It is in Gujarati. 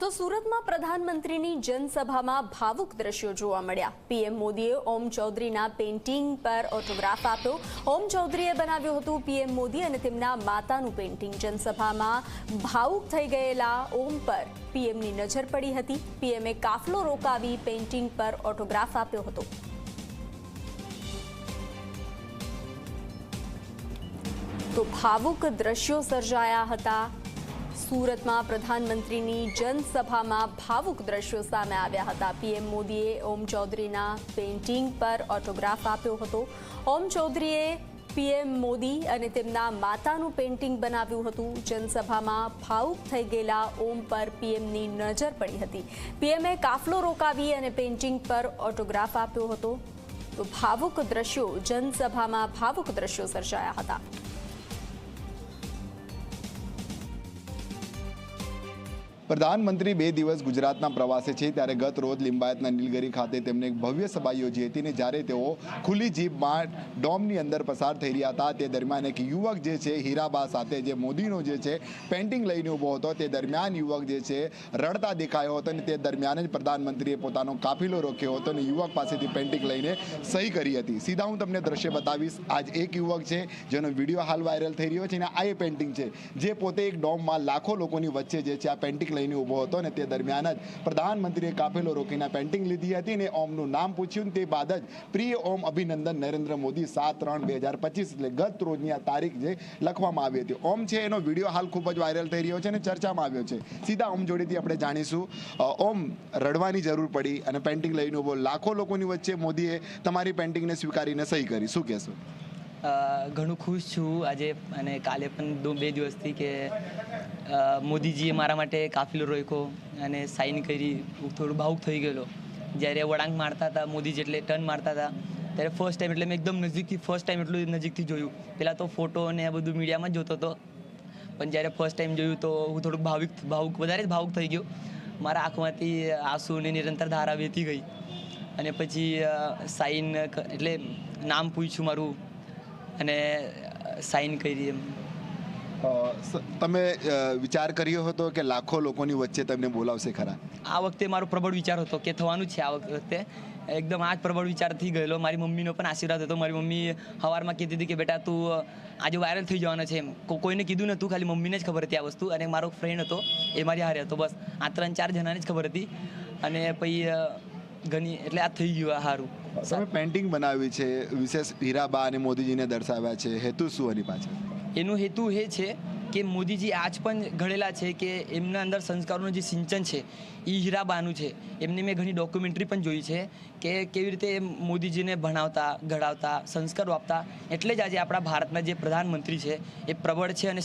તો સુરતમાં પ્રધાનમંત્રીની જનસભામાં ભાવુક દ્રશ્યો જોવા મળ્યા. પીએમ મોદીએ ઓમ ચૌધરીના પેઇન્ટિંગ પર ઓટોગ્રાફ આપ્યો. ઓમ ચૌધરીએ બનાવ્યું હતું પીએમ મોદી અને તેમના માતાનું પેઇન્ટિંગ. જનસભામાં ભાવુક થઈ ગયેલા ઓમ પર પીએમની નજર પડી હતી. પીએમએ કાફલો રોકાવી પેઇન્ટિંગ પર ઓટોગ્રાફ આપ્યો હતો. તો ભાવુક દ્રશ્યો સર્જાયા હતા. સુરતમાં પ્રધાનમંત્રીની જનસભામાં ભાવુક દ્રશ્યો સામે આવ્યા હતા. પીએમ મોદીએ ઓમ ચૌધરીના પેઇન્ટિંગ પર ઓટોગ્રાફ આપ્યો હતો. ઓમ ચૌધરીએ પીએમ મોદી અને તેમના માતાનું પેઇન્ટિંગ બનાવ્યું હતું. જનસભામાં ભાવુક થઈ ગયેલા ઓમ પર પીએમની નજર પડી હતી. પીએમએ કાફલો રોકાવી અને પેઇન્ટિંગ પર ઓટોગ્રાફ આપ્યો હતો. તો ભાવુક દ્રશ્યો, જનસભામાં ભાવુક દ્રશ્યો સર્જાયા હતા. પ્રધાનમંત્રી બે દિવસ ગુજરાતના પ્રવાસે છે ત્યારે ગત રોજ લિંબાયતના નીલગિરી ખાતે તેમને એક ભવ્ય સભા યોજી હતી ને જ્યારે તેઓ ખુલ્લી જીપમાં ડોમની અંદર પસાર થઈ રહ્યા હતા. તે દરમિયાન એક યુવક જે છે, હીરાબા સાથે જે મોદીનો જે છે પેન્ટિંગ લઈને ઊભો હતો. તે દરમિયાન યુવક જે છે, રડતા દેખાયો હતો અને તે દરમિયાન જ પ્રધાનમંત્રીએ પોતાનો કાફિલો રોક્યો હતો અને યુવક પાસેથી પેન્ટિંગ લઈને સહી કરી હતી. સીધા હું તમને દ્રશ્ય બતાવીશ. આજ એક યુવક છે, જેનો વીડિયો હાલ વાયરલ થઈ રહ્યો છે અને આ એ પેન્ટિંગ છે. જે પોતે એક ડોમમાં લાખો લોકોની વચ્ચે જે છે, આ પેન્ટિંગ લઈને ઊભો હતો અને તે દરમિયાન જ પ્રધાનમંત્રીએ કાફેલો રોકીના પેન્ટિંગ લીધી હતી અને ઓમનું નામ પૂછ્યું તે બાદ જ પ્રિય ઓમ અભિનંદન નરેન્દ્ર મોદી સાત ત્રણ બે હજાર પચીસ એટલે ગત રોજની આ તારીખ જે લખવામાં આવી હતી. ઓમ છે એનો વીડિયો હાલ ખૂબ જ વાયરલ થઈ રહ્યો છે અને ચર્ચામાં આવ્યો છે. સીધા ઓમ જોડેથી આપણે જાણીશું. ઓમ રડવાની જરૂર પડી અને પેન્ટિંગ લઈને ઊભો. લાખો લોકોની વચ્ચે મોદીએ તમારી પેન્ટિંગને સ્વીકારીને સહી કરી. શું કહેશો? ઘણું ખુશ છું. આજે અને કાલે પણ બે દિવસથી કે મોદીજીએ મારા માટે કાફિલો રોક્યો અને સાઇન કરી. હું થોડું ભાવુક થઈ ગયેલો. જ્યારે વળાંક મારતા હતા મોદીજી એટલે ટર્ન મારતા હતા, ત્યારે ફર્સ્ટ ટાઈમ એટલે મેં એકદમ નજીકથી ફર્સ્ટ ટાઈમ એટલું નજીકથી જોયું. પહેલાં તો ફોટો અને આ બધું મીડિયામાં જોતો હતો. પણ જ્યારે ફર્સ્ટ ટાઈમ જોયું તો હું થોડુંક ભાવિક ભાવુક વધારે જ ભાવુક થઈ ગયો. મારા આંખમાંથી આંસુ અને નિરંતર ધારા વેતી ગઈ. અને પછી સાઈન એટલે નામ પૂછ્યું મારું. અને સાઇન કરી એમ. તમે વિચાર કર્યો હતો કે લાખો લોકોની વચ્ચે તમને બોલાવશે ખરા? આ વખતે મારો પ્રબળ વિચાર હતો કે થવાનું છે આ વખતે. એકદમ આ જ પ્રબળ વિચાર થઈ ગયેલો. મારી મમ્મીનો પણ આશીર્વાદ હતો. મારી મમ્મી સવારમાં કહેતી હતી કે બેટા તું આજે વાયરલ થઈ જવાનો છે. એમ. કોઈને કીધું નહોતું ખાલી મમ્મીને જ ખબર હતી આ વસ્તુ. અને મારો ફ્રેન્ડ હતો એ મારી હારે હતો. બસ આ ત્રણ ચાર જણાને જ ખબર હતી. અને પછી ઘણી એટલે આ થઈ ગયું આ સારું તમે પેન્ટિંગ બનાવી છે વિશેષ હીરાબા અને મોદીજીને દર્શાવ્યા છે હેતુ શું એની પાછળ? એનો હેતુ એ છે કે મોદીજી આજ પણ ઘડેલા છે કે એમના અંદર સંસ્કારોનું જે સિંચન છે એ હીરાબાનું છે. એમની મેં ઘણી ડોક્યુમેન્ટરી પણ જોઈ છે કે કેવી રીતે મોદીજીને ભણાવતા ઘડાવતા સંસ્કારો આપતા એટલે જ આજે આપણા ભારતના જે પ્રધાનમંત્રી છે એ પ્રબળ છે અને